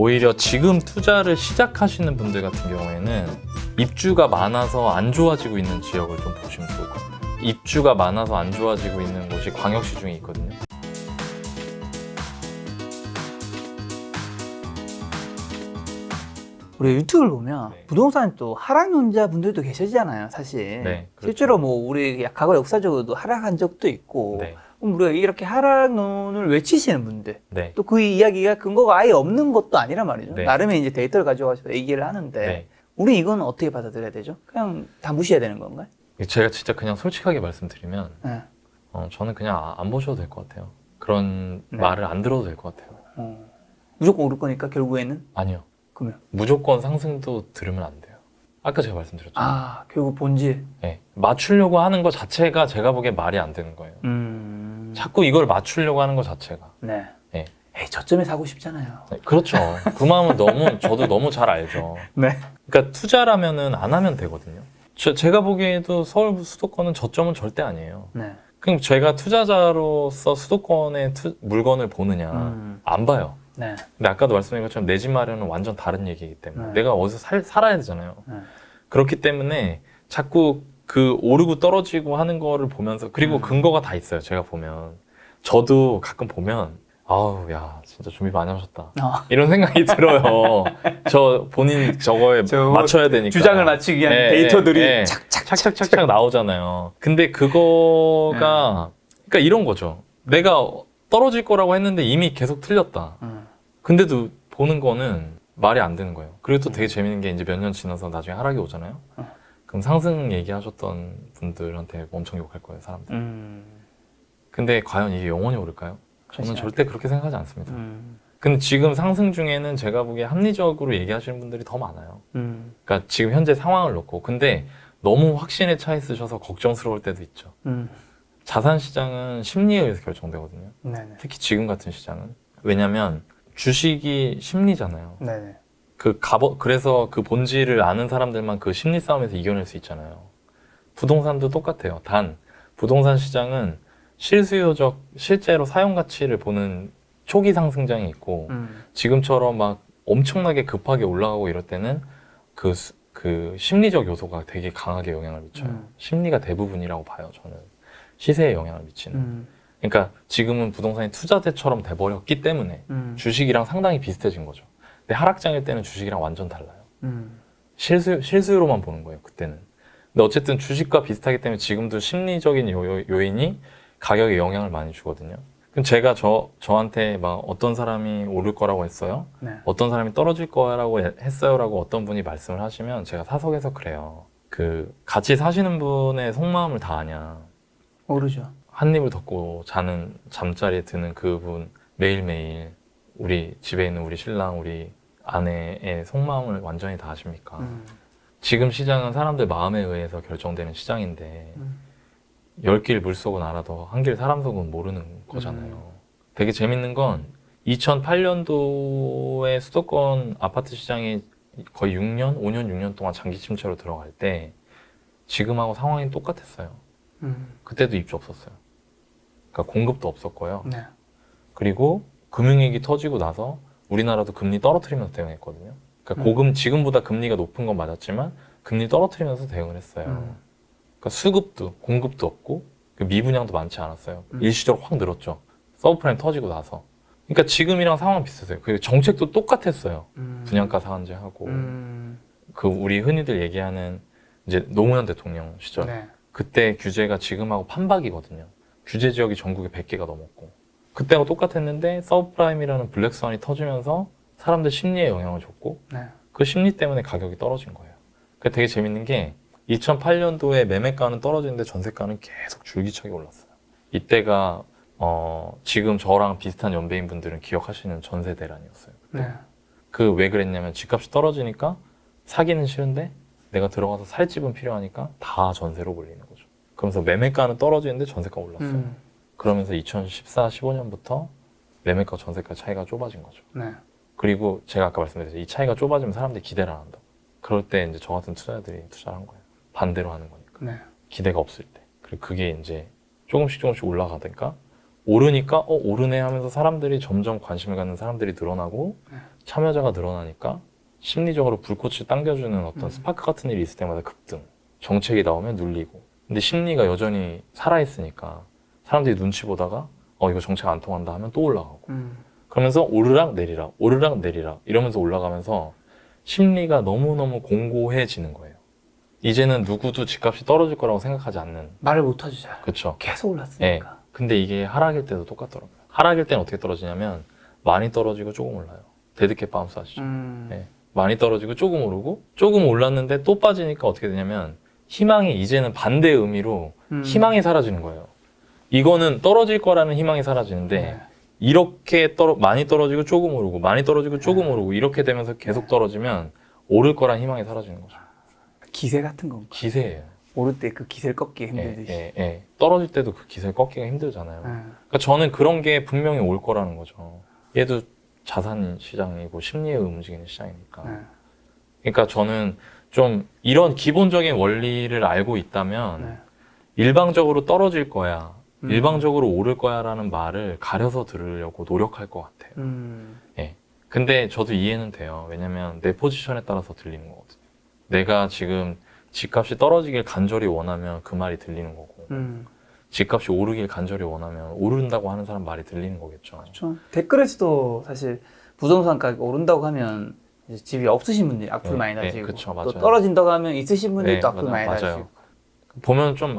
오히려 지금 투자를 시작하시는 분들 같은 경우에는 입주가 많아서 안 좋아지고 있는 지역을 좀 보시면 좋을 것 같아요. 입주가 많아서 안 좋아지고 있는 곳이 광역시 중에 있거든요. 우리 유튜브를 보면 네. 부동산 또 하락론자 분들도 계시잖아요, 사실. 네, 그렇죠. 실제로 뭐 우리 과거 역사적으로도 하락한 적도 있고, 네, 그럼 우리가 이렇게 하락론을 외치시는 분들, 네, 또 그 이야기가 근거가 아예 없는 것도 아니란 말이죠. 네. 나름의 이제 데이터를 가져가서 얘기를 하는데, 네. 우리 이건 어떻게 받아들여야 되죠? 그냥 다 무시해야 되는 건가요? 제가 진짜 그냥 솔직하게 말씀드리면 네. 어, 저는 그냥 아- 안 보셔도 될 것 같아요. 그런 네. 말을 안 들어도 될 것 같아요. 어. 무조건 오를 거니까 결국에는 아니요. 그러면 무조건 상승도 들으면 안 돼요. 아까 제가 말씀드렸잖아요. 아 결국 본질. 네. 맞추려고 하는 것 자체가 제가 보기엔 말이 안 되는 거예요. 음. 자꾸 이걸 맞추려고 하는 것 자체가. 네. 네. 에이 저점에 사고 싶잖아요. 네, 그렇죠. 그 마음은 너무 저도 너무 잘 알죠. 네. 그러니까 투자라면은 안 하면 되거든요. 저, 제가 보기에도 서울 수도권은 저점은 절대 아니에요. 네. 그럼 제가 투자자로서 수도권의 투- 물건을 보느냐 음. 안 봐요. 네. 근데 아까도 말씀드린 것처럼 내 집 마련은 완전 다른 얘기이기 때문에 네. 내가 어디서 살, 살아야 되잖아요. 네. 그렇기 때문에 자꾸 그 오르고 떨어지고 하는 거를 보면서 그리고 음. 근거가 다 있어요. 제가 보면 저도 가끔 보면 아우 야 진짜 준비 많이 하셨다 어. 이런 생각이 들어요. 저 본인 저거에 저 맞춰야 되니까 주장을 맞추기 위한 예, 데이터들이 예, 예. 착착 착착착착 나오잖아요. 근데 그거가 그러니까 이런 거죠. 내가 떨어질 거라고 했는데 이미 계속 틀렸다. 음. 근데도 보는 거는 말이 안 되는 거예요. 그리고 또 되게 재밌는 게 이제 몇 년 지나서 나중에 하락이 오잖아요. 어. 그럼 상승 얘기하셨던 분들한테 엄청 욕할 거예요, 사람들. 음. 근데 과연 이게 영원히 오를까요? 저는 그렇지 절대 그렇게 생각하지 않습니다. 음. 근데 지금 상승 중에는 제가 보기에 합리적으로 얘기하시는 분들이 더 많아요. 음. 그러니까 지금 현재 상황을 놓고. 근데 너무 확신에 차 있으셔서 걱정스러울 때도 있죠. 음. 자산 시장은 심리에 의해서 결정되거든요. 네네. 특히 지금 같은 시장은. 왜냐면 주식이 심리잖아요. 네네. 그 갑오, 그래서 그 본질을 아는 사람들만 그 심리 싸움에서 이겨낼 수 있잖아요. 부동산도 똑같아요. 단, 부동산 시장은 실수요적, 실제로 사용 가치를 보는 초기 상승장이 있고, 음. 지금처럼 막 엄청나게 급하게 올라가고 이럴 때는 그, 수- 그 심리적 요소가 되게 강하게 영향을 미쳐요. 음. 심리가 대부분이라고 봐요, 저는. 시세에 영향을 미치는. 음. 그러니까 지금은 부동산이 투자재처럼 돼버렸기 때문에 음. 주식이랑 상당히 비슷해진 거죠. 근데 하락장일 때는 주식이랑 완전 달라요. 음. 실수, 실수로만 보는 거예요, 그때는. 근데 어쨌든 주식과 비슷하기 때문에 지금도 심리적인 요, 요- 요인이 가격에 영향을 많이 주거든요. 그럼 제가 저, 저한테 막 어떤 사람이 오를 거라고 했어요? 네. 어떤 사람이 떨어질 거라고 했어요라고 어떤 분이 말씀을 하시면 제가 사석에서 그래요. 그 같이 사시는 분의 속마음을 다 아냐. 모르죠. 한 입을 덮고 자는 잠자리에 드는 그분 매일매일 우리 집에 있는 우리 신랑 우리 아내의 속마음을 완전히 다 아십니까? 음. 지금 시장은 사람들 마음에 의해서 결정되는 시장인데 음. 열길 물속은 알아도 한 길 사람 속은 모르는 거잖아요. 음. 되게 재밌는 건 2008년도에 수도권 아파트 시장이 거의 6년, 5년, 6년 동안 장기 침체로 들어갈 때 지금하고 상황이 똑같았어요. 음. 그때도 입주 없었어요. 그러니까 공급도 없었고요. 네. 그리고 금융위기 터지고 나서 우리나라도 금리 떨어뜨리면서 대응했거든요. 그러니까 음. 고금 지금보다 금리가 높은 건 맞았지만 금리 떨어뜨리면서 대응을 했어요. 음. 그러니까 수급도 공급도 없고 그 미분양도 많지 않았어요. 음. 일시적으로 확 늘었죠. 서브프라임 터지고 나서. 그러니까 지금이랑 상황 비슷해요. 그 정책도 똑같았어요. 음. 분양가 상한제하고 음. 그 우리 흔히들 얘기하는 이제 노무현 대통령 시절 네. 그때 규제가 지금하고 판박이거든요. 규제 지역이 전국에 100개가 넘었고. 그때하고 똑같았는데 서브프라임이라는 블랙스완이 터지면서 사람들 심리에 영향을 줬고 네. 그 심리 때문에 가격이 떨어진 거예요. 그 되게 재밌는 게 2008년도에 매매가는 떨어지는데 전세가는 계속 줄기차게 올랐어요. 이때가 어, 지금 저랑 비슷한 연배인 분들은 기억하시는 전세 대란이었어요. 네. 그 왜 그랬냐면 집값이 떨어지니까 사기는 싫은데 내가 들어가서 살 집은 필요하니까 다 전세로 몰리는 거죠. 그러면서 매매가는 떨어지는데 전세가 올랐어요. 음. 그러면서 2014, 15년부터 매매가 전세가 차이가 좁아진 거죠. 네. 그리고 제가 아까 말씀드렸죠. 이 차이가 좁아지면 사람들이 기대를 안 한다. 그럴 때 이제 저 같은 투자자들이 투자를 한 거예요. 반대로 하는 거니까. 네. 기대가 없을 때. 그리고 그게 이제 조금씩 조금씩 올라가다가 오르니까 어 오르네 하면서 사람들이 점점 관심을 갖는 사람들이 늘어나고 네. 참여자가 늘어나니까 심리적으로 불꽃을 당겨주는 어떤 음. 스파크 같은 일이 있을 때마다 급등 정책이 나오면 눌리고 근데 심리가 여전히 살아있으니까 사람들이 눈치 보다가 어 이거 정책 안 통한다 하면 또 올라가고 음. 그러면서 오르락 내리락 오르락 내리락 이러면서 올라가면서 심리가 너무너무 공고해지는 거예요 이제는 누구도 집값이 떨어질 거라고 생각하지 않는 말을 못 하주자. 그렇죠 계속 예. 올랐으니까. 근데 이게 하락일 때도 똑같더라고요. 하락일 때는 어떻게 떨어지냐면 많이 떨어지고 조금 올라요. 데드캣 바운스 하시죠. 음. 네. 많이 떨어지고 조금 오르고 조금 올랐는데 또 빠지니까 어떻게 되냐면 희망이 이제는 반대 의미로 음. 희망이 사라지는 거예요. 이거는 떨어질 거라는 희망이 사라지는데 네. 이렇게 떨어 많이 떨어지고 조금 오르고 많이 떨어지고 조금 네. 오르고 이렇게 되면서 계속 떨어지면 오를 거란 희망이 사라지는 거죠. 기세 같은 건가? 기세예요. 오를 때 그 기세를 꺾기 예, 힘들듯이. 예, 예. 떨어질 때도 그 기세 꺾기가 힘들잖아요. 네. 그러니까 저는 그런 게 분명히 올 거라는 거죠. 얘도 자산 시장이고 심리에 움직이는 시장이니까. 네. 그러니까 저는 좀 이런 기본적인 원리를 알고 있다면 네. 일방적으로 떨어질 거야, 음. 일방적으로 오를 거야라는 말을 가려서 들으려고 노력할 것 같아요. 음. 근데 저도 이해는 돼요. 왜냐면 내 포지션에 따라서 들리는 거거든요. 내가 지금 집값이 떨어지길 간절히 원하면 그 말이 들리는 거고, 음. 집값이 오르길 간절히 원하면 오른다고 하는 사람 말이 들리는 거겠죠. 그렇죠. 댓글에서도 사실 부동산 가격 오른다고 하면 이제 집이 없으신 분들이 악플 네, 많이 네, 달리고 그쵸, 또 맞아요. 떨어진다고 하면 있으신 분들이 네, 또 악플 맞아- 많이 맞아요. 달리고. 보면 좀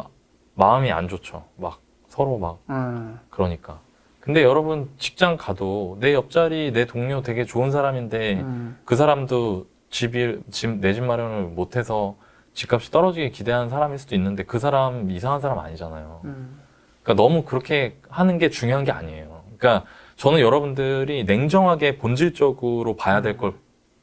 마음이 안 좋죠. 막 서로 막 음. 그러니까. 근데 여러분 직장 가도 내 옆자리 내 동료 되게 좋은 사람인데 음. 그 사람도 집이 집내 집 마련을 못해서 집값이 떨어지게 기대하는 사람일 수도 있는데 그 사람 이상한 사람 아니잖아요. 음. 그러니까 너무 그렇게 하는 게 중요한 게 아니에요. 그러니까 저는 여러분들이 냉정하게 본질적으로 봐야 될 걸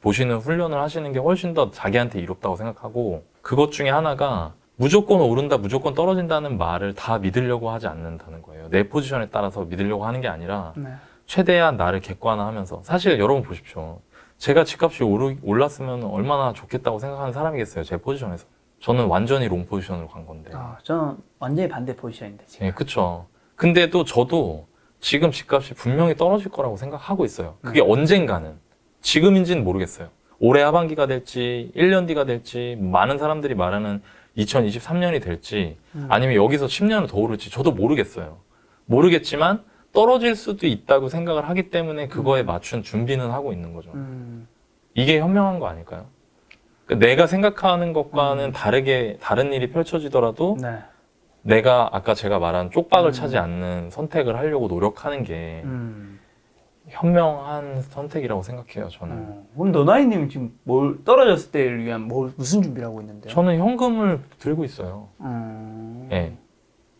보시는 훈련을 하시는 게 훨씬 더 자기한테 이롭다고 생각하고 그것 중에 하나가 무조건 오른다, 무조건 떨어진다는 말을 다 믿으려고 하지 않는다는 거예요. 내 포지션에 따라서 믿으려고 하는 게 아니라 네. 최대한 나를 객관화하면서 사실 여러분 보십시오. 제가 집값이 오르, 올랐으면 얼마나 좋겠다고 생각하는 사람이겠어요. 제 포지션에서. 저는 완전히 롱 포지션으로 간 건데. 아, 저는 완전히 반대 포지션인데 지금. 예, 그쵸. 근데도 저도 지금 집값이 분명히 떨어질 거라고 생각하고 있어요. 그게 언젠가는. 지금인지는 모르겠어요. 올해 하반기가 될지, 1년 뒤가 될지, 많은 사람들이 말하는 2023년이 될지, 음. 아니면 여기서 10년을 더 오를지 저도 모르겠어요. 모르겠지만 떨어질 수도 있다고 생각을 하기 때문에 그거에 맞춘 준비는 하고 있는 거죠. 음. 이게 현명한 거 아닐까요? 그러니까 내가 생각하는 것과는 음. 다르게 다른 일이 펼쳐지더라도 네. 내가 아까 제가 말한 쪽박을 음. 차지 않는 선택을 하려고 노력하는 게 음. 현명한 선택이라고 생각해요. 저는. 어. 그럼 너나이님 지금 뭘 떨어졌을 때를 위한 뭘 무슨 준비를 하고 있는데요? 저는 현금을 들고 있어요. 음. 예.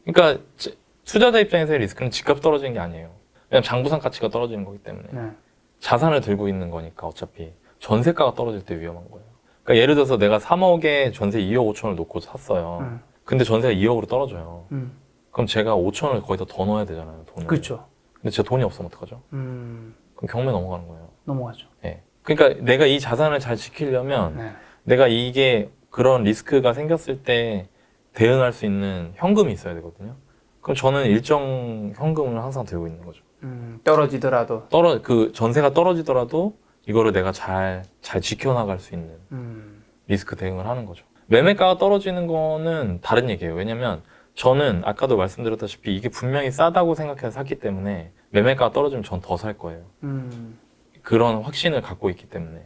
그러니까 지- 투자자 입장에서의 리스크는 집값 떨어지는 게 아니에요. 왜냐면 장부상 가치가 떨어지는 거기 때문에 네. 자산을 들고 있는 거니까 어차피 전세가가 떨어질 때 위험한 거예요. 그러니까 예를 들어서 내가 3억에 전세 2억 5천을 놓고 샀어요. 음. 근데 전세가 2억으로 떨어져요. 음. 그럼 제가 5천을 거기다 더 넣어야 되잖아요. 돈을. 그렇죠. 근데 제가 돈이 없으면 어떡하죠? 음. 그럼 경매 넘어가는 거예요. 넘어가죠. 예. 그러니까 내가 이 자산을 잘 지키려면 네. 내가 이게 그런 리스크가 생겼을 때 대응할 수 있는 현금이 있어야 되거든요. 그럼 저는 일정 현금을 항상 들고 있는 거죠. 음. 떨어지더라도. 떨어 그 전세가 떨어지더라도 이거를 내가 잘 잘 지켜나갈 수 있는 음. 리스크 대응을 하는 거죠. 매매가가 떨어지는 거는 다른 얘기예요. 왜냐면 저는 아까도 말씀드렸다시피 이게 분명히 싸다고 생각해서 샀기 때문에 매매가가 떨어지면 전 더 살 거예요. 음. 그런 확신을 갖고 있기 때문에.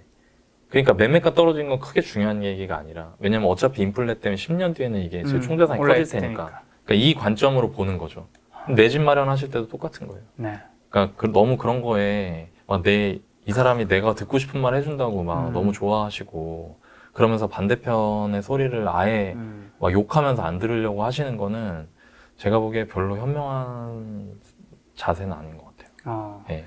그러니까 매매가 떨어진 건 크게 중요한 얘기가 아니라 왜냐면 어차피 인플레 때문에 10년 뒤에는 이게 제 음. 총자산이 커질 테니까. 테니까. 그러니까 이 관점으로 보는 거죠. 내 집 마련하실 때도 똑같은 거예요. 네. 그러니까 그- 너무 그런 거에 막 내 이 사람이 내가 듣고 싶은 말 해준다고 막 음. 너무 좋아하시고 그러면서 반대편의 소리를 아예 음. 막 욕하면서 안 들으려고 하시는 거는 제가 보기에 별로 현명한 자세는 아닌 것 같아요. 어. 네.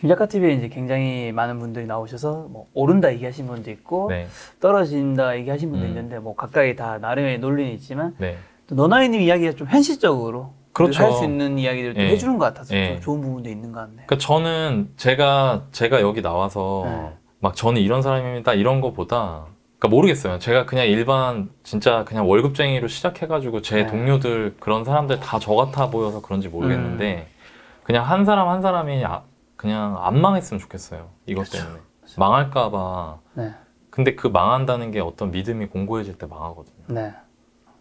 김작가 TV에 이제 굉장히 많은 분들이 나오셔서 뭐 오른다 얘기하신 분도 있고 네. 떨어진다 얘기하신 분도 음. 있는데 뭐 각각의 다 나름의 논리는 있지만 네. 또 너나이님 이야기가 좀 현실적으로 그렇죠. 할 수 있는 이야기들도 예. 해주는 것 같아서 예. 좀 좋은 부분도 있는 것 같네요. 그러니까 저는 제가 제가 여기 나와서 네. 막 저는 이런 사람입니다 이런 거보다 그러니까 모르겠어요. 제가 그냥 일반 진짜 그냥 월급쟁이로 시작해가지고 제 네. 동료들 그런 사람들 다 저 같아 보여서 그런지 모르겠는데 그냥 한 사람 한 사람이 아- 그냥 안 망했으면 좋겠어요. 이것 그쵸. 때문에 망할까봐. 네. 근데 그 망한다는 게 어떤 믿음이 공고해질 때 망하거든요. 네.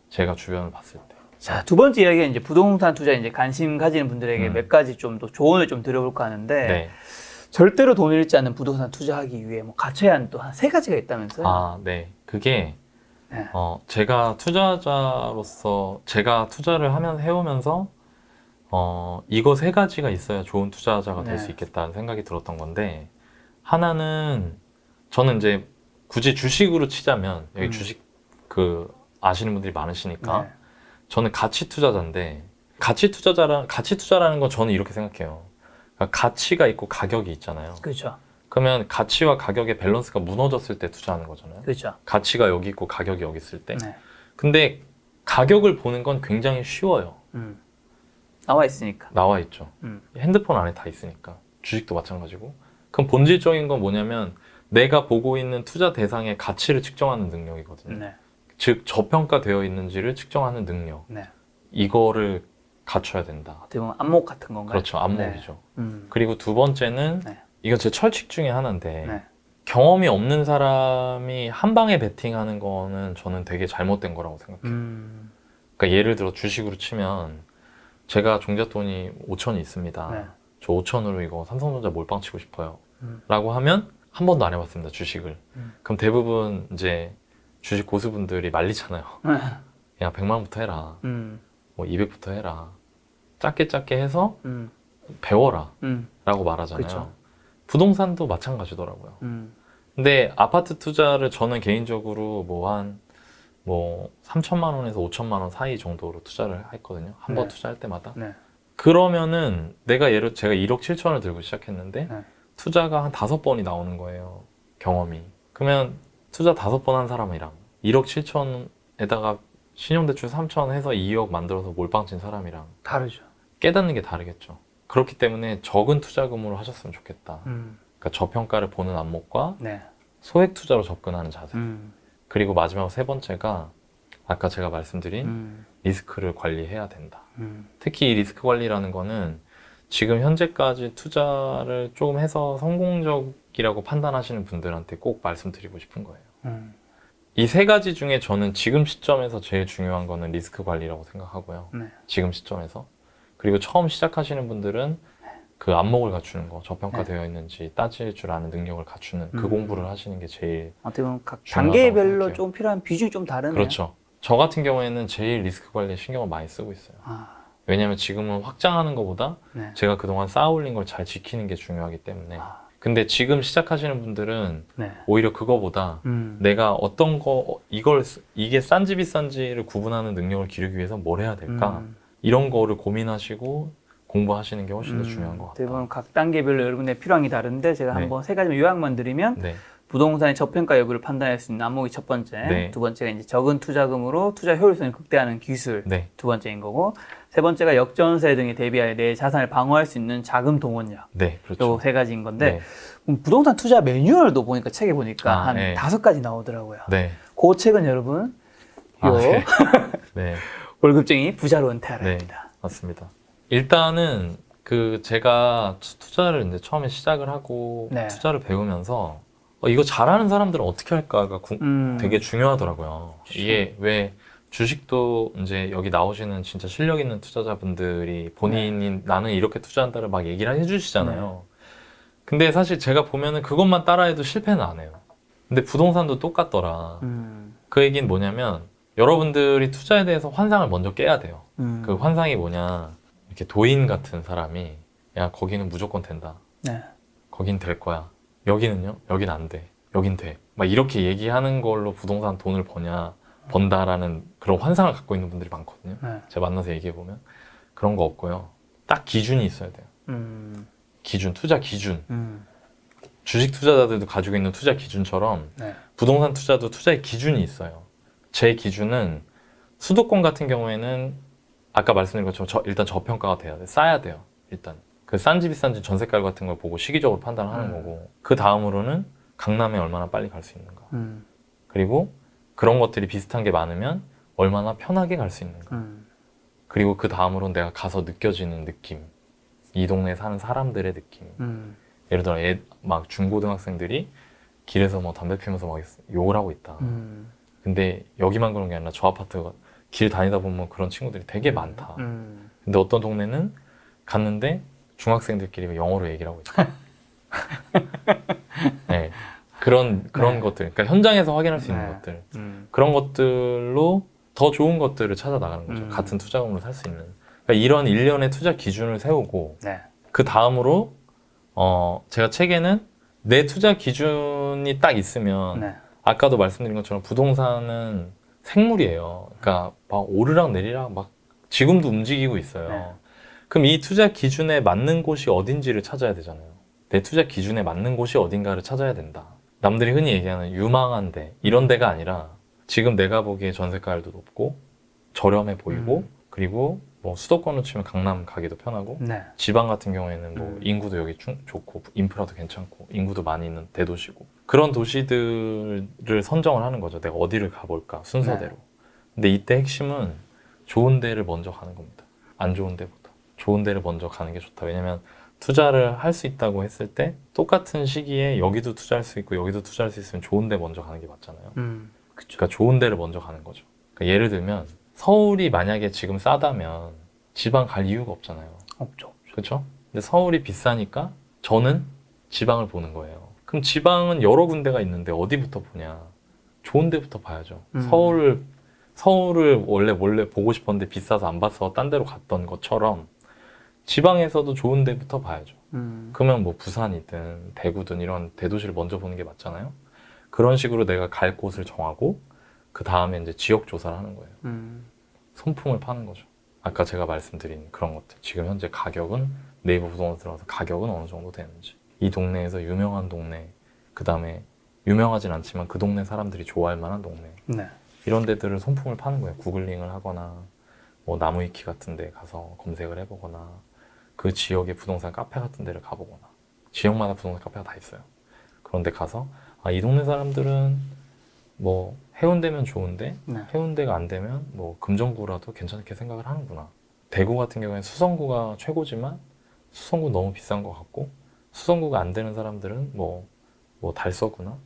제가 주변을 봤을 때. 자, 두 번째 이야기는 이제 부동산 투자에 이제 관심 가지는 분들에게 음. 몇 가지 좀 더 조언을 좀 드려볼까 하는데 네. 절대로 돈을 잃지 않는 부동산 투자하기 위해 뭐 갖춰야 하는 또 한 세 가지가 있다면서요? 아, 네. 그게 네. 어, 제가 투자자로서 제가 투자를 하면 해오면서 어, 이거 세 가지가 있어야 좋은 투자자가 될수 네. 있겠다는 생각이 들었던 건데 하나는 저는 이제 굳이 주식으로 치자면 여기 음. 주식 그 아시는 분들이 많으시니까 네. 저는 가치 투자자인데 가치 투자자라 가치 투자라는 건 저는 이렇게 생각해요. 그러니까 가치가 있고 가격이 있잖아요. 그렇죠. 그러면 가치와 가격의 밸런스가 무너졌을 때 투자하는 거잖아요. 그렇죠. 가치가 여기 있고 가격이 여기 있을 때. 네. 근데 가격을 보는 건 굉장히 쉬워요. 음. 나와 있으니까. 나와 있죠. 음. 핸드폰 안에 다 있으니까. 주식도 마찬가지고. 그럼 본질적인 건 뭐냐면 내가 보고 있는 투자 대상의 가치를 측정하는 능력이거든요. 네. 즉 저평가되어 있는지를 측정하는 능력. 네. 이거를 갖춰야 된다. 어떻게 보면 안목 같은 건가요? 그렇죠. 안목이죠. 음. 그리고 두 번째는 네. 이건 제 철칙 중에 하나인데 네. 경험이 없는 사람이 한 방에 베팅하는 거는 저는 되게 잘못된 거라고 생각해요. 음. 그러니까 예를 들어 주식으로 치면 제가 종잣돈이 5천이 있습니다. 네. 저 5천으로 이거 삼성전자 몰빵 치고 싶어요. 음. 라고 하면 한 번도 안 해봤습니다. 주식을. 음. 그럼 대부분 이제 주식 고수분들이 말리잖아요. 야 100만 원부터 해라. 음. 뭐 200부터 해라. 작게 작게 해서 음. 배워라. 음. 라고 말하잖아요. 그쵸. 부동산도 마찬가지더라고요. 음. 근데 아파트 투자를 저는 개인적으로 뭐 한 뭐 3천만 원에서 5천만 원 사이 정도로 투자를 했거든요. 한 번 네. 투자할 때마다. 네. 그러면은 내가 예를 제가 1억 7천을 들고 시작했는데 네. 투자가 한 다섯 번이 나오는 거예요. 경험이. 그러면 투자 다섯 번 한 사람이랑 1억 7천에다가 신용대출 3천 해서 2억 만들어서 몰빵 친 사람이랑 다르죠. 깨닫는 게 다르겠죠. 그렇기 때문에 적은 투자금으로 하셨으면 좋겠다. 음. 그러니까 저평가를 보는 안목과 네. 소액 투자로 접근하는 자세. 음. 그리고 마지막 세 번째가 아까 제가 말씀드린 음. 리스크를 관리해야 된다. 음. 특히 이 리스크 관리라는 거는 지금 현재까지 투자를 조금 해서 성공적이라고 판단하시는 분들한테 꼭 말씀드리고 싶은 거예요. 음. 이세 가지 중에 저는 지금 시점에서 제일 중요한 거는 리스크 관리라고 생각하고요. 네. 지금 시점에서. 그리고 처음 시작하시는 분들은 그 안목을 갖추는 거, 저평가되어 있는지 따질 줄 아는 능력을 갖추는 그 음. 공부를 하시는 게 제일 어떻게 보면 각 중요하다고 단계별로 생각해요. 좀 필요한 비중이 좀 다르네요. 그렇죠. 저 같은 경우에는 제일 리스크 관리에 신경을 많이 쓰고 있어요. 아, 왜냐하면 지금은 확장하는 것보다 네. 제가 그동안 쌓아올린 걸 잘 지키는 게 중요하기 때문에. 아, 근데 지금 시작하시는 분들은 네. 오히려 그거보다 음. 내가 어떤 거 이걸 쓰- 이게 싼지 비싼지를 구분하는 능력을 기르기 위해서 뭘 해야 될까 음. 이런 거를 고민하시고 공부하시는 게 훨씬 더 음. 중요한 것 같아요. 보면 각 단계별로 여러분의 필요한 게 다른데 제가 네. 한번 세 가지만 요약만 드리면 네, 부동산의 저평가 여부를 판단할 수 있는 안목이 첫 번째, 네. 두 번째가 이제 적은 투자금으로 투자 효율성을 극대화하는 기술 네, 두 번째인 거고 세 번째가 역전세 등에 대비하여 내 자산을 방어할 수 있는 자금 동원력 네, 그렇죠. 요세 가지인 건데 네, 부동산 투자 매뉴얼도 보니까 책에 보니까 아, 한 네. 다섯 가지 나오더라고요. 네, 그 책은 여러분 아, 요 네. 네, 월급쟁이 부자로 은퇴하라입니다. 맞습니다. 일단은 그 제가 투- 투자를 이제 처음에 시작을 하고 네. 투자를 배우면서 어, 이거 잘하는 사람들은 어떻게 할까가 궁- 음, 되게 중요하더라고요. 이게 왜 주식도 이제 여기 나오시는 진짜 실력 있는 투자자분들이 본인이 네. 나는 이렇게 투자한다를 막 얘기를 해주시잖아요. 근데 사실 제가 보면은 그것만 따라해도 실패는 안 해요. 근데 부동산도 똑같더라. 음, 그 얘기는 뭐냐면 여러분들이 투자에 대해서 환상을 먼저 깨야 돼요. 음, 그 환상이 뭐냐. 이렇게 도인 같은 사람이 야, 거기는 무조건 된다. 네. 거긴 될 거야. 여기는요? 여긴 안 돼. 여긴 돼. 막 이렇게 얘기하는 걸로 부동산 돈을 버냐, 번다라는 그런 환상을 갖고 있는 분들이 많거든요. 네. 제가 만나서 얘기해 보면 그런 거 없고요. 딱 기준이 있어야 돼요. 음, 기준, 투자 기준. 음, 주식 투자자들도 가지고 있는 투자 기준처럼 네. 부동산 투자도 투자의 기준이 있어요. 제 기준은 수도권 같은 경우에는 아까 말씀드린 것처럼 저- 일단 저평가가 돼야 돼. 싸야 돼요. 일단. 그 싼지 비싼지 전세가 같은 걸 보고 시기적으로 판단하는 음. 거고 그 다음으로는 강남에 얼마나 빨리 갈 수 있는가. 음, 그리고 그런 것들이 비슷한 게 많으면 얼마나 편하게 갈 수 있는가. 음, 그리고 그 다음으로는 내가 가서 느껴지는 느낌. 이 동네에 사는 사람들의 느낌. 음. 예를 들어 애, 막 중고등학생들이 길에서 뭐 담배 피면서 막 욕을 하고 있다. 음. 근데 여기만 그런 게 아니라 저 아파트가 길 다니다 보면 그런 친구들이 되게 많다. 음. 근데 어떤 동네는 갔는데 중학생들끼리 영어로 얘기를 하고 있다. 네. 그런 그런 네. 것들. 그러니까 현장에서 확인할 수 있는 네. 것들. 음. 그런 것들로 더 좋은 것들을 찾아 나가는 거죠. 음. 같은 투자금으로 살 수 있는. 그러니까 이런 일련의 투자 기준을 세우고 네. 그 다음으로 어 제가 책에는 내 투자 기준이 딱 있으면 네. 아까도 말씀드린 것처럼 부동산은 생물이에요. 그러니까 막 오르락 내리락 막 지금도 움직이고 있어요. 네. 그럼 이 투자 기준에 맞는 곳이 어딘지를 찾아야 되잖아요. 내 투자 기준에 맞는 곳이 어딘가를 찾아야 된다. 남들이 흔히 얘기하는 유망한 데 이런 데가 아니라 지금 내가 보기에 전세가율도 높고 저렴해 보이고 음. 그리고 뭐 수도권으로 치면 강남 가기도 편하고 네. 지방 같은 경우에는 뭐 음. 인구도 여기 충- 좋고 인프라도 괜찮고 인구도 많이 있는 대도시고 그런 도시들을 선정을 하는 거죠. 내가 어디를 가볼까 순서대로. 네. 근데 이때 핵심은 좋은 데를 먼저 가는 겁니다. 안 좋은 데보다 좋은 데를 먼저 가는 게 좋다. 왜냐면 투자를 할 수 있다고 했을 때 똑같은 시기에 여기도 투자할 수 있고 여기도 투자할 수 있으면 좋은 데 먼저 가는 게 맞잖아요. 음. 그쵸. 그러니까 좋은 데를 먼저 가는 거죠. 그러니까 예를 들면 서울이 만약에 지금 싸다면 지방 갈 이유가 없잖아요. 없죠. 없죠. 그렇죠? 근데 서울이 비싸니까 저는 지방을 보는 거예요. 그럼 지방은 여러 군데가 있는데 어디부터 보냐? 좋은 데부터 봐야죠. 음. 서울을 서울을 원래 원래 보고 싶었는데 비싸서 안 봐서 딴 데로 갔던 것처럼 지방에서도 좋은 데부터 봐야죠. 음. 그러면 뭐 부산이든 대구든 이런 대도시를 먼저 보는 게 맞잖아요. 그런 식으로 내가 갈 곳을 정하고 그 다음에 이제 지역 조사를 하는 거예요. 음. 손품을 파는 거죠. 아까 제가 말씀드린 그런 것들. 지금 현재 가격은 네이버 부동산 들어가서 가격은 어느 정도 되는지. 이 동네에서 유명한 동네, 그 다음에 유명하진 않지만 그 동네 사람들이 좋아할 만한 동네. 네. 이런 데들을 손품을 파는 거예요. 구글링을 하거나 뭐 나무위키 같은 데 가서 검색을 해보거나 그 지역의 부동산 카페 같은 데를 가보거나 지역마다 부동산 카페가 다 있어요. 그런데 가서 아, 이 동네 사람들은 뭐 해운대면 좋은데 네. 해운대가 안 되면 뭐 금정구라도 괜찮게 생각을 하는구나. 대구 같은 경우에는 수성구가 최고지만 수성구 너무 비싼 것 같고 수성구가 안 되는 사람들은 뭐, 뭐 달서구나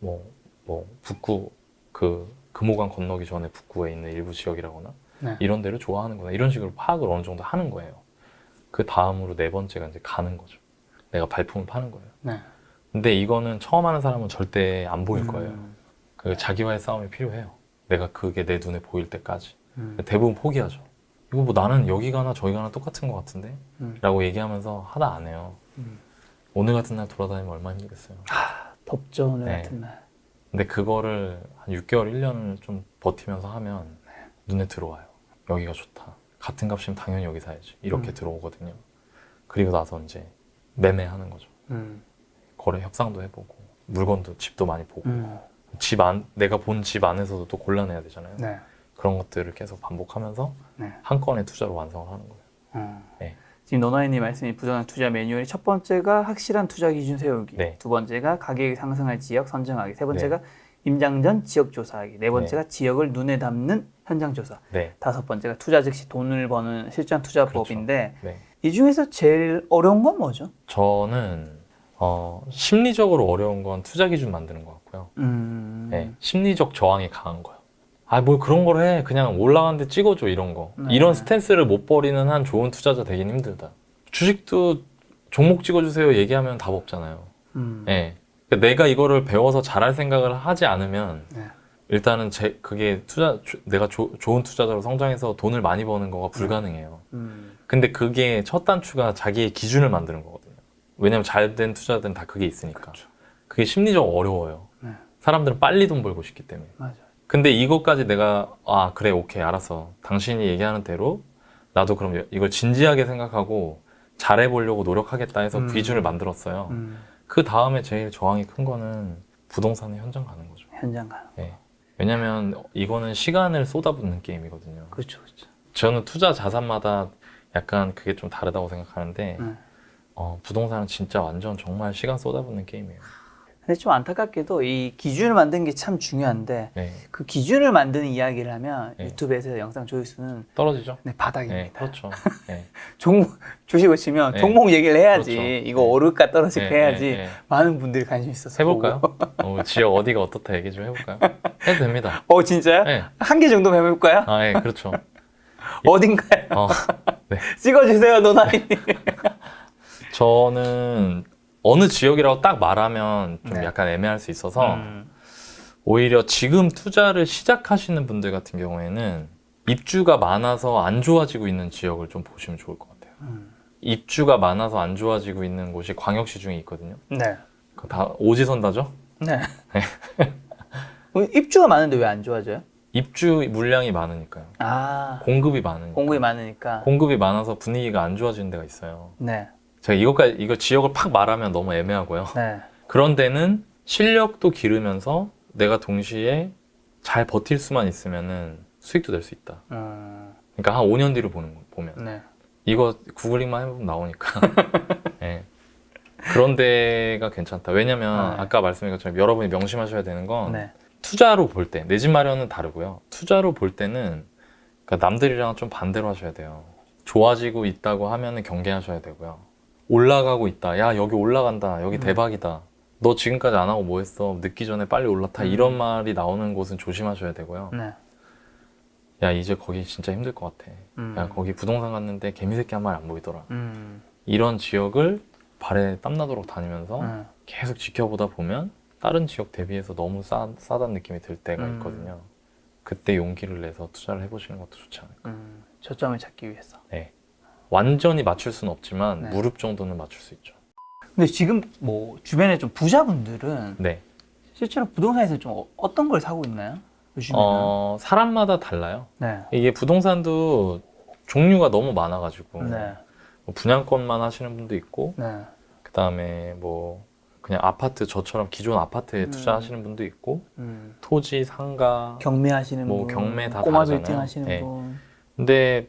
뭐, 뭐 북구 그 금호강 건너기 전에 북구에 있는 일부 지역이라거나 네. 이런 데를 좋아하는구나 이런 식으로 파악을 어느 정도 하는 거예요. 그 다음으로 네 번째가 이제 가는 거죠. 내가 발품을 파는 거예요. 네. 근데 이거는 처음 하는 사람은 절대 안 보일 거예요. 음. 그 자기와의 싸움이 필요해요. 내가 그게 내 눈에 보일 때까지. 음. 대부분 포기하죠. 이거 뭐 나는 여기 가나 저기 가나 똑같은 것 같은데? 음. 라고 얘기하면서 하다 안 해요. 음. 오늘 같은 날 돌아다니면 얼마나 힘들겠어요. 덥죠 오늘 네. 같은 날. 근데 그거를 한 6개월, 1년을 좀 버티면서 하면 눈에 들어와요. 여기가 좋다. 같은 값이면 당연히 여기 사야지. 이렇게 음. 들어오거든요. 그리고 나서 이제 매매하는 거죠. 음. 거래 협상도 해보고 물건도 집도 많이 보고 음. 집 안, 내가 본 집 안에서도 또 골라내야 되잖아요. 네. 그런 것들을 계속 반복하면서 네. 한 건의 투자로 완성을 하는 거예요. 어. 네. 지금 노나이님 말씀이 부동산 투자 매뉴얼이 첫 번째가 확실한 투자 기준 세우기, 네. 두 번째가 가격이 상승할 지역 선정하기, 세 번째가 임장 전 지역 조사하기, 네 번째가 지역을 눈에 담는 현장 조사, 네, 다섯 번째가 투자 즉시 돈을 버는 실전 투자법인데 네. 이 중에서 제일 어려운 건 뭐죠? 저는 어, 심리적으로 어려운 건 투자 기준 만드는 것 같고요. 음. 네, 심리적 저항이 강한 거요. 아, 뭘 그런 걸 해. 그냥 올라가는데 찍어줘, 이런 거. 네. 이런 스탠스를 못 버리는 한 좋은 투자자 되긴 힘들다. 주식도 종목 찍어주세요 얘기하면 답 없잖아요. 음. 네. 그러니까 내가 이거를 배워서 잘할 생각을 하지 않으면 네. 일단은 제, 그게 투자, 주- 내가 조- 좋은 투자자로 성장해서 돈을 많이 버는 거가 불가능해요. 음. 근데 그게 첫 단추가 자기의 기준을 만드는 거거든요. 왜냐면 잘된 투자들은 다 그게 있으니까. 그렇죠. 그게 심리적으로 어려워요. 네. 사람들은 빨리 돈 벌고 싶기 때문에. 맞아요. 근데 이것까지 내가 아 그래 오케이 알았어. 당신이 얘기하는 대로 나도 그럼 이걸 진지하게 생각하고 잘해보려고 노력하겠다 해서 음. 기준을 만들었어요. 음. 그 다음에 제일 저항이 큰 거는 부동산에 현장 가는 거죠. 현장 가는. 네. 왜냐면 이거는 시간을 쏟아붓는 게임이거든요. 그렇죠, 그렇죠. 저는 투자 자산마다 약간 그게 좀 다르다고 생각하는데 네. 어, 부동산은 진짜 완전 정말 시간 쏟아붓는 게임이에요. 근데 좀 안타깝게도 이 기준을 만든 게 참 중요한데 네. 그 기준을 만드는 이야기를 하면 네. 유튜브에서 영상 조회수는 떨어지죠? 네, 네, 바닥입니다. 그렇죠. 네. 종목 주식을 치면 네. 종목 얘기를 해야지 그렇죠. 이거 네. 오를까 떨어질까 네, 해야지 네, 네. 많은 분들이 관심 있어서 해볼까요? 어, 지역 어디가 어떻다 얘기 좀 해볼까요? 해도 됩니다. 어 진짜요? 네. 한개 정도 해볼까요? 아, 예, 그렇죠. 어딘가요? 어, 네. 찍어주세요 노나리님. 저는 어느 지역이라고 딱 말하면 좀 네. 약간 애매할 수 있어서 음, 오히려 지금 투자를 시작하시는 분들 같은 경우에는 입주가 많아서 안 좋아지고 있는 지역을 좀 보시면 좋을 것 같아요. 음. 입주가 많아서 안 좋아지고 있는 곳이 광역시 중에 있거든요. 네. 그거 다 오지선 다죠? 네. 어, 입주가 많은데 왜 안 좋아져요? 입주 물량이 많으니까요. 아 공급이 많으니까. 공급이 많으니까. 공급이 많아서 분위기가 안 좋아지는 데가 있어요. 네. 제가 이것까지 이거 지역을 팍 말하면 너무 애매하고요. 네. 그런 데는 실력도 기르면서 내가 동시에 잘 버틸 수만 있으면은 수익도 낼수 있다. 음, 그러니까 한 5년 뒤로 보는 거 보면 네. 이거 구글링만 해보면 나오니까. 예. 그런 데가 괜찮다. 왜냐면 네. 아까 말씀드린 것처럼 여러분이 명심하셔야 되는 건 네. 투자로 볼 때 내 집 마련은 다르고요. 투자로 볼 때는 그러니까 남들이랑 좀 반대로 하셔야 돼요. 좋아지고 있다고 하면은 경계하셔야 되고요. 올라가고 있다. 야 여기 올라간다. 여기 음. 대박이다. 너 지금까지 안 하고 뭐 했어? 늦기 전에 빨리 올라타. 음. 이런 말이 나오는 곳은 조심하셔야 되고요. 네. 야 이제 거기 진짜 힘들 것 같아. 음. 야 거기 부동산 갔는데 개미새끼 한 마리 안 보이더라. 음. 이런 지역을 발에 땀나도록 다니면서 음. 계속 지켜보다 보면 다른 지역 대비해서 너무 싸, 싸다는 느낌이 들 때가 음. 있거든요. 그때 용기를 내서 투자를 해보시는 것도 좋지 않을까. 음. 저점을 찾기 위해서. 네. 완전히 맞출 수는 없지만 네. 무릎 정도는 맞출 수 있죠. 근데 지금 뭐 주변에 좀 부자분들은 네. 실제로 부동산에서 좀 어- 어떤 걸 사고 있나요? 요즘에는. 어, 사람마다 달라요. 네. 이게 부동산도 종류가 너무 많아가지고 네. 뭐 분양권만 하시는 분도 있고 네. 그 다음에 뭐 그냥 아파트 저처럼 기존 아파트에 음. 투자하시는 분도 있고 음. 토지 상가 경매하시는 뭐 분, 경매 다 꼬마 다르잖아요. 빌딩 하시는 네. 분. 근데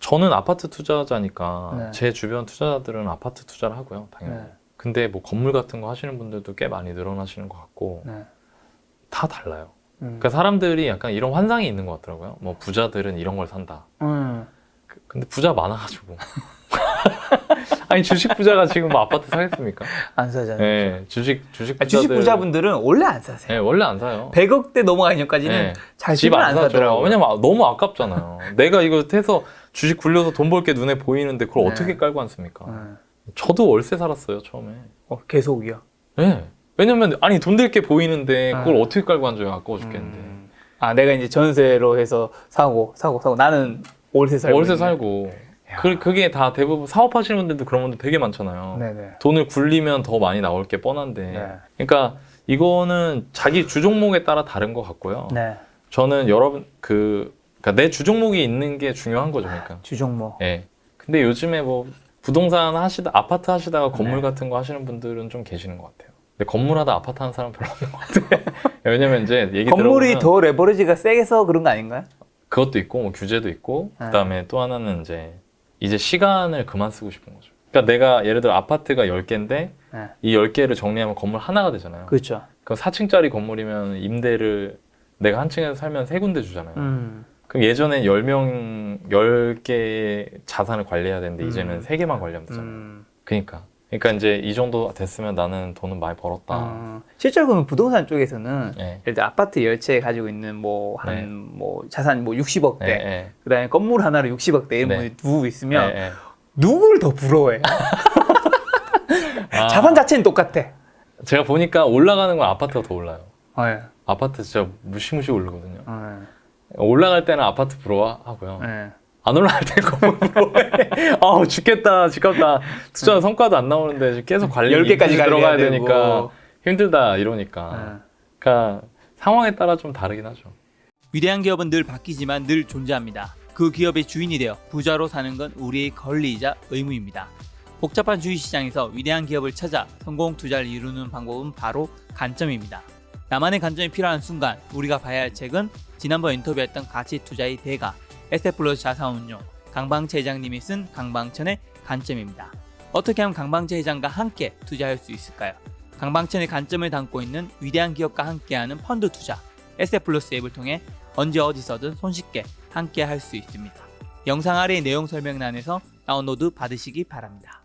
저는 아파트 투자자니까 네. 제 주변 투자자들은 아파트 투자를 하고요, 당연히. 네. 근데 뭐 건물 같은 거 하시는 분들도 꽤 많이 늘어나시는 것 같고 네. 다 달라요. 음. 그러니까 사람들이 약간 이런 환상이 있는 것 같더라고요. 뭐 부자들은 이런 걸 산다. 음. 그- 근데 부자 많아가지고. 아니 주식 부자가 지금 뭐 아파트 사겠습니까? 안 사잖아요. 네, 주식 주식 아, 부자들. 주식 부자분들 은 원래 안 사세요. 네, 원래 안 사요. 100억대 넘어가기 전까지는 네. 자식을 안, 집안 사죠. 사더라고요. 왜냐면 아- 너무 아깝잖아요. 내가 이거 해서 주식 굴려서 돈 벌 게 눈에 보이는데 그걸 네. 어떻게 깔고 앉습니까? 음. 저도 월세 살았어요 처음에. 어, 계속이요. 네. 왜냐면 아니 돈 될 게 보이는데 그걸 아. 어떻게 깔고 앉아요? 아까워 죽겠는데. 음. 아, 내가 이제 전세로 해서 사고, 사고, 사고. 나는 월세 살고. 월세 있네. 살고. 그, 그게 다 대부분 사업하시는 분들도 그런 분들 되게 많잖아요. 네네. 돈을 굴리면 더 많이 나올 게 뻔한데. 네. 그러니까 이거는 자기 주 종목에 따라 다른 것 같고요. 네. 저는 여러분 그 그러니까 내 주종목이 있는 게 중요한 거죠, 그러니까. 주종목. 예. 근데 요즘에 뭐 부동산 하시다 아파트 하시다가 건물 네. 같은 거 하시는 분들은 좀 계시는 것 같아요. 근데 건물 하다 아파트 하는 사람 별로 없는 것 같아요. 왜냐면 이제 얘기 건물이 들어보면 더 레버리지가 세서 그런 거 아닌가요? 그것도 있고 뭐 규제도 있고 네. 그다음에 또 하나는 이제 이제 시간을 그만 쓰고 싶은 거죠. 그러니까 내가 예를 들어 아파트가 10개인데 네. 이 10개를 정리하면 건물 하나가 되잖아요. 그... 그렇죠. 럼 4층짜리 건물이면 임대를 내가 한 층에서 살면 세 군데 주잖아요. 음. 그럼 예전에 10명 10개의 자산을 관리해야 되는데 음. 이제는 3개만 관리하면 되잖아요. 음. 그러니까 그러니까 이제 이 정도 됐으면 나는 돈은 많이 벌었다. 어, 실제로 그러면 부동산 쪽에서는 예. 예를 들어 아파트 열채 가지고 있는 뭐한 네. 뭐 자산 뭐 60억대 예, 예. 그다음에 건물 하나로 60억대 이런 네. 분이 두고 있으면 예, 예. 누굴 더 부러워해? 아, 자산 자체는 똑같아. 제가 보니까 올라가는 건 아파트가 더 올라요. 어, 예. 아파트 진짜 무시무시 오르거든요. 어, 올라갈 때는 아파트 부러워 하고요. 예. 안 올라갈 때는 건물 부러워해. 아우 죽겠다, 지겹다. 투자 성과도 안 나오는데 계속 관리 10개까지 인풋이 관리해야 들어가야 되고. 되니까 힘들다 이러니까. 예. 그러니까 상황에 따라 좀 다르긴 하죠. 위대한 기업은 늘 바뀌지만 늘 존재합니다. 그 기업의 주인이 되어 부자로 사는 건 우리의 권리이자 의무입니다. 복잡한 주식 시장에서 위대한 기업을 찾아 성공 투자를 이루는 방법은 바로 관점입니다. 나만의 관점이 필요한 순간 우리가 봐야 할 책은 지난번 인터뷰했던 가치 투자의 대가 에세플러스 자산운용 강방채 회장님이 쓴 강방천의 관점입니다. 어떻게 하면 강방채 회장과 함께 투자할 수 있을까요? 강방천의 관점을 담고 있는 위대한 기업과 함께하는 펀드 투자 에세플러스 앱을 통해 언제 어디서든 손쉽게 함께 할 수 있습니다. 영상 아래 내용 설명란에서 다운로드 받으시기 바랍니다.